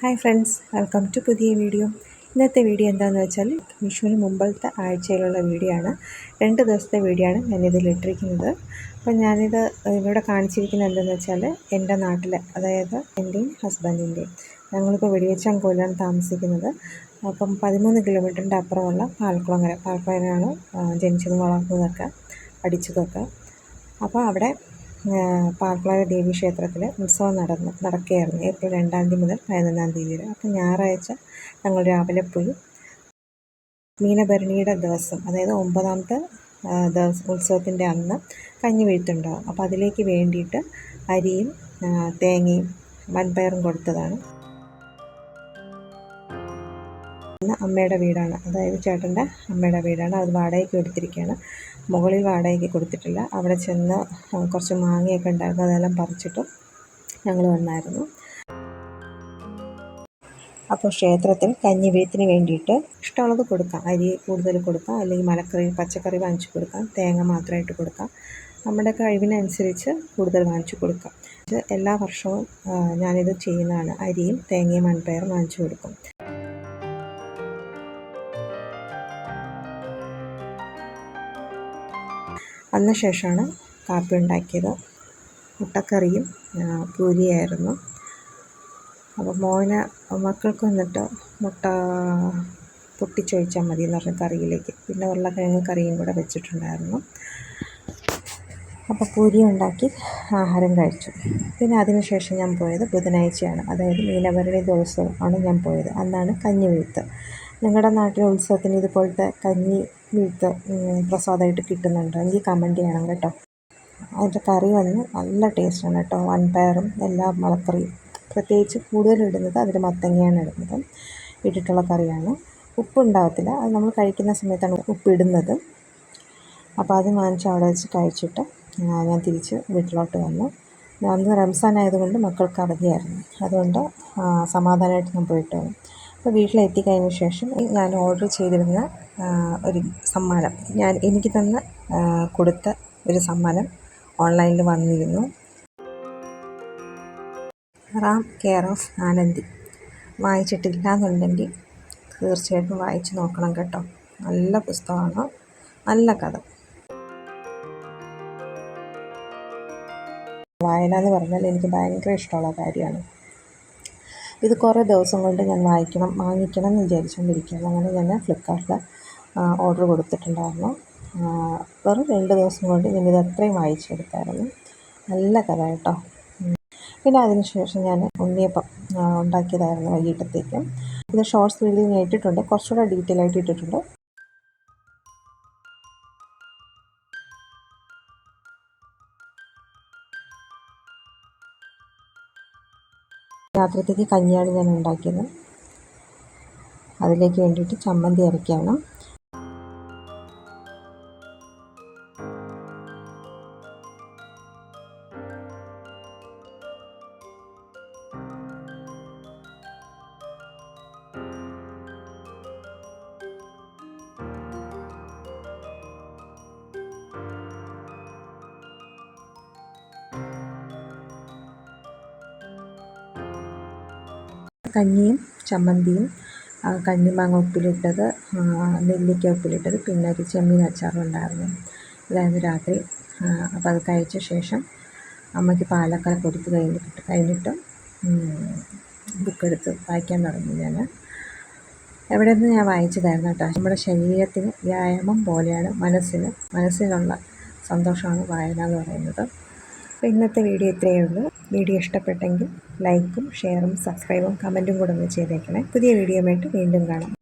Hi friends welcome to പുതിയ video ഇന്നത്തെ video എന്താണെന്ന് വെച്ചാൽ വിഷുവിന് മുമ്പത്തെ ആഴ്ചയിലുള്ള വീഡിയോ ആണ്. രണ്ട് ദിവസത്തെ വീഡിയോ ആണ് ഞാനിതിൽ ഇട്ടിരിക്കുന്നത്. അപ്പം ഞാനിത് ഇവിടെ കാണിച്ചിരിക്കുന്നത് എന്താണെന്ന് വെച്ചാൽ എന്റെ നാട്ടിൽ അതായത് എന്റെയും ഹസ്ബൻഡിന്റെയും ഞങ്ങളിപ്പോൾ വെടിവെച്ചങ്കോലാണ് താമസിക്കുന്നത്. അപ്പം പതിമൂന്ന് കിലോമീറ്ററിന്റെ അപ്പുറമുള്ള പാൽക്കുളങ്ങര. പാൽക്കുളങ്ങരയാണ് ജനിച്ചതും വളർന്നതൊക്കെ പഠിച്ചതൊക്കെ അപ്പോൾ അവിടെ പാൽക്കുളങ്ങര ദേവി ക്ഷേത്രത്തിൽ ഉത്സവം നടന്നു നടക്കുകയായിരുന്നു. ഏപ്രിൽ രണ്ടാം തീയതി മുതൽ പതിനൊന്നാം തീയതി വരെ. അപ്പം ഞായറാഴ്ച ഞങ്ങൾ രാവിലെ പോയി. മീനഭരണിയുടെ ദിവസം അതായത് ഒമ്പതാമത്തെ ദിവസം ഉത്സവത്തിന്റെ അന്ന് കഞ്ഞി വീഴ്ത്തുണ്ടാവും അപ്പോൾ അതിലേക്ക് വേണ്ടിയിട്ട് അരിയും തേങ്ങയും വൻപയറും കൊടുത്തതാണ്. അമ്മയുടെ വീടാണ്. അതായത് ചേട്ടന്റെ അമ്മയുടെ വീടാണ്. അത് വാടകയ്ക്ക് കൊടുത്തിരിക്കുകയാണ്. മുകളിൽ വാടകയ്ക്ക് കൊടുത്തിട്ടില്ല. അവിടെ ചെന്ന് കുറച്ച് മാങ്ങയൊക്കെ ഉണ്ടായിരുന്നു. അതെല്ലാം പറിച്ചിട്ട് ഞങ്ങൾ വന്നായിരുന്നു. അപ്പോൾ ക്ഷേത്രത്തിൽ കഞ്ഞിവീത്തിന് വേണ്ടിയിട്ട് ഇഷ്ടമുള്ളത് കൊടുക്കാം. അരി കൂടുതൽ കൊടുക്കാം. അല്ലെങ്കിൽ മലക്കറി പച്ചക്കറി വാങ്ങിച്ചു കൊടുക്കാം. തേങ്ങ മാത്രമായിട്ട് കൊടുക്കാം. നമ്മുടെ കഴിവിനനുസരിച്ച് കൂടുതൽ വാങ്ങിച്ചു കൊടുക്കാം. എല്ലാ വർഷവും ഞാനിത് ചെയ്യുന്നതാണ്. അരിയും തേങ്ങയും മൺപയറും വാങ്ങിച്ചു കൊടുക്കും. വന്ന ശേഷമാണ് കാപ്പി ഉണ്ടാക്കിയത്. മുട്ടക്കറിയും പൂരിയായിരുന്നു. അപ്പോൾ മോന് മക്കൾക്ക് വന്നിട്ട് മുട്ട പൊട്ടിച്ചൊഴിച്ചാൽ മതി എന്ന് പറഞ്ഞ കറിയിലേക്ക്. പിന്നെ ഉരുളക്കിഴങ്ങ് കറിയും കൂടെ വെച്ചിട്ടുണ്ടായിരുന്നു. അപ്പോൾ പൂരി ഉണ്ടാക്കി ആഹാരം കഴിച്ചു. പിന്നെ അതിനുശേഷം ഞാൻ പോയത് ബുധനാഴ്ചയാണ്. അതായത് മീനവരുടെ ദിവസമാണ് ഞാൻ പോയത്. അന്നാണ് കഞ്ഞി വീഴ്ത്ത് നിങ്ങളുടെ നാട്ടിലെ ഉത്സവത്തിന് ഇതുപോലത്തെ കഞ്ഞി വിത്ത് പ്രസാദമായിട്ട് കിട്ടുന്നുണ്ടോ. എനിക്ക് കമന്റ് ചെയ്യണം കേട്ടോ. അതിന്റെ കറി വന്ന് നല്ല ടേസ്റ്റാണ് കേട്ടോ. വൻപയറും എല്ലാ മുളക്കറിയും. പ്രത്യേകിച്ച് കൂടുതൽ ഇടുന്നത് അതിൽ മത്തങ്ങയാണ് ഇടുന്നത്. ഇട്ടിട്ടുള്ള കറിയാണ്. ഉപ്പ് ഉണ്ടാകത്തില്ല അത് നമ്മൾ കഴിക്കുന്ന സമയത്താണ് ഉപ്പിടുന്നത് അപ്പോൾ അത് വാങ്ങിച്ച് അവിടെ വെച്ച് കഴിച്ചിട്ട് ഞാൻ തിരിച്ച് വീട്ടിലോട്ട് വന്നു. അന്ന് റംസാൻ ആയതുകൊണ്ട് മക്കൾക്ക് അവധിയായിരുന്നു. അതുകൊണ്ട് സമാധാനമായിട്ട് ഞാൻ പോയിട്ട് വന്നു. അപ്പോൾ വീട്ടിലെത്തിക്കഴിഞ്ഞ ശേഷം ഞാൻ ഓർഡർ ചെയ്തിരുന്ന ഒരു സമ്മാനം. ഞാൻ എനിക്ക് തന്ന കൊടുത്ത ഒരു സമ്മാനം ഓൺലൈനിൽ വന്നിരുന്നു. Ram care of Anandi. വായിച്ചിട്ടില്ല എന്നുണ്ടെങ്കിൽ തീർച്ചയായിട്ടും വായിച്ച് നോക്കണം കേട്ടോ. നല്ല പുസ്തകമാണ്. നല്ല കഥ. വായന എന്ന് പറഞ്ഞാൽ എനിക്ക് ഭയങ്കര ഇഷ്ടമുള്ള കാര്യമാണ്. ഇത് കുറേ ദിവസം കൊണ്ട് ഞാൻ വായിക്കണം വാങ്ങിക്കണം എന്ന് വിചാരിച്ചുകൊണ്ടിരിക്കുകയാണ്. അങ്ങനെ ഞാൻ ഫ്ലിപ്പ്കാർട്ടിൽ ഓർഡർ കൊടുത്തിട്ടുണ്ടായിരുന്നു. വെറും രണ്ട് ദിവസം കൊണ്ട് ഞാനിത് അത്രയും വായിച്ചെടുത്തായിരുന്നു. നല്ല കഥ കേട്ടോ. പിന്നെ അതിനുശേഷം ഞാൻ ഉണ്ണിയപ്പം ഉണ്ടാക്കിയതായിരുന്നു വൈകിട്ടത്തേക്കും. ഇത് ഷോർട്സ് വീഡിയോ ഞാൻ ഇട്ടിട്ടുണ്ട്. കുറച്ചുകൂടെ ഡീറ്റെയിൽ ആയിട്ട് ഇട്ടിട്ടുണ്ട്. രാത്രിത്തേക്ക് കഞ്ഞിയാണ് ഞാൻ ഉണ്ടാക്കിയത്. അതിലേക്ക് വേണ്ടിയിട്ട് ചമ്മന്തി അരയ്ക്കുകയാണ് കഞ്ഞിയും ചമ്മന്തിയും കണ്ണിമാങ്ങ ഉപ്പിലിട്ടത് നെല്ലിക്ക ഉപ്പിലിട്ടത് പിന്നെ ഒരു ചെമ്മീൻ അച്ചാറും ഉണ്ടായിരുന്നു ഇതായിരുന്നു രാത്രി അപ്പോൾ അത് കഴിച്ച ശേഷം അമ്മയ്ക്ക് പാലൊക്കെ കൊടുത്ത് കഴിഞ്ഞിട്ട് കഴിഞ്ഞിട്ട് ബുക്കെടുത്ത് വായിക്കാൻ തുടങ്ങി ഞാൻ എവിടെ നിന്ന് ഞാൻ വായിച്ചതായിരുന്നു കേട്ടോ. നമ്മുടെ ശരീരത്തിന് വ്യായാമം പോലെയാണ് മനസ്സിന്. മനസ്സിനുള്ള സന്തോഷമാണ് വായന എന്ന് പറയുന്നത്. അപ്പോൾ ഇന്നത്തെ വീഡിയോ ഇത്രയേ ഉള്ളൂ. വീഡിയോ ഇഷ്ടപ്പെട്ടെങ്കിൽ ലൈക്കും ഷെയറും സബ്സ്ക്രൈബും കമന്റും കൂടെ ഒന്ന് ചെയ്തേക്കണേ. പുതിയ വീഡിയോ ആയിട്ട് വീണ്ടും കാണാം.